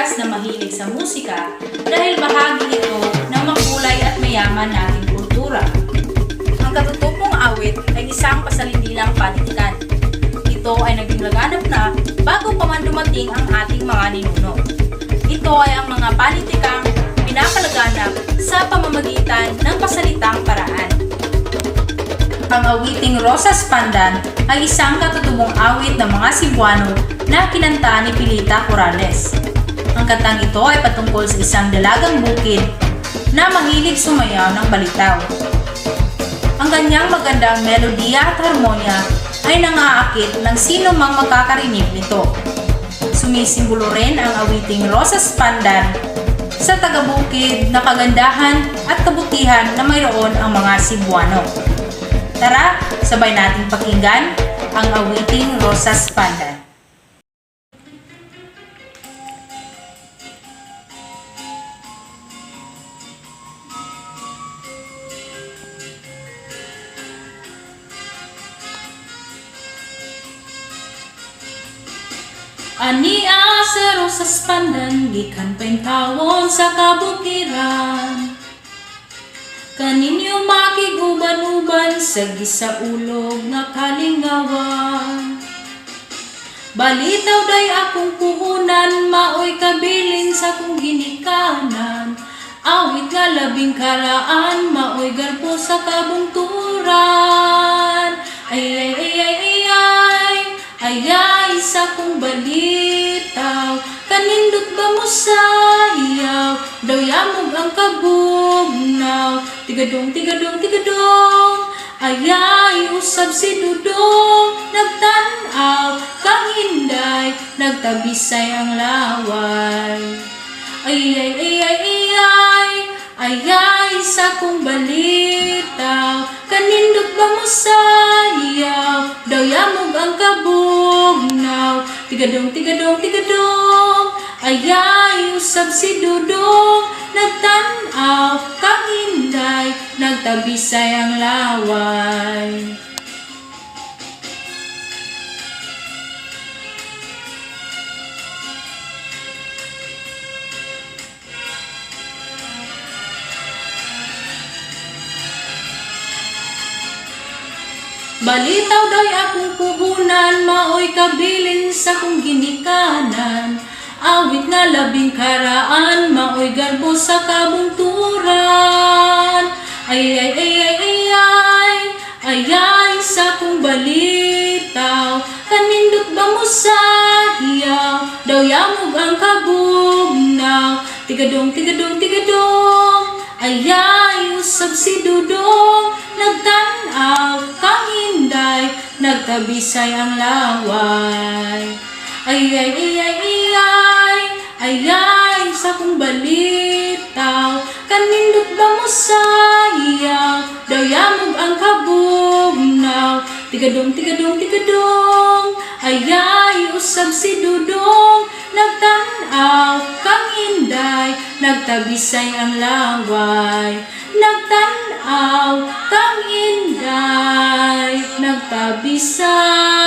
mahilig sa musika dahil bahagi ito ng makulay at mayaman nating kultura. Ang katutupong awit ay isang pasalindilang panitikan. Ito ay naging laganap na bago pa man dumating ang ating mga ninuno. Ito ay ang mga panitikang pinapalaganap sa pamamagitan ng pasalitang paraan. Ang awiting Rosas Pandan ay isang katutubong awit ng mga Cebuano na kinanta ni Pilita Corrales. Ang kantang ito ay patungkol sa isang dalagang bukid na mahilig sumayaw ng balitaw. Ang kanyang magandang melodiya at harmonya ay nangaakit ng sino mang makakarinig nito. Sumisimbolo rin ang awiting Rosas Pandan sa tagabukid na kagandahan at kabutihan na mayroon ang mga Cebuano. Tara, sabay nating pakinggan ang awiting Rosas Pandan. Ania sa rosas pandan, gikan paintawon sa kabukiran. Kaninyo makiguban-uban sa gisaulog nga kalingawan. Balitaw day akong puhunan, maoy kabilin sa kong ginikanan. Awit nga labing karaan, maoy garpo sa kabungturan. Ay ay Kanindot ba mo sayaw, daw yamog ang kabugnaw. Tigadong, tigadong, tigadong, ayay usab si Dudong. Nagtanaw, kang hinday, nagtabisay ang laway. Ay, ay, ay, ay, ay, ay, ay, ay, sa kong balitaw. Kanindot ba mo sayaw, daw yamog ang kabugnaw. Tigadong, tigadong, tigadong, ay, ay, usab si. Nagtanaw, kang hinday, nagtabisay ang laway. Balitaw day akong puhunan, maoy kabilin sa kong ginikanan. Awit nga labing karaan, maoy garbo sa kabungturan. Ay ay ay ay ay ay, ay ay sa kong balitaw. Kanindot ba mo sahiyaw, daw yamog ang kabugnaw. Tigadong, tigadong, tigadong, ay ay usab si Dudong. Nagtanaw, kang hinday, nagtabisay ang laway. Ay, ay, ay, ay, ay, ay, ay, sa kong balitaw. Kanindot ba mo sayaw, dayamog ang kabugnaw. Tigadong, tigadong, tigadong, ay, ay, usab si Dudong. Nagtanaw kang hinday, nagtabisay ang laway. Nagtanaw kang hinday, nagtabisay.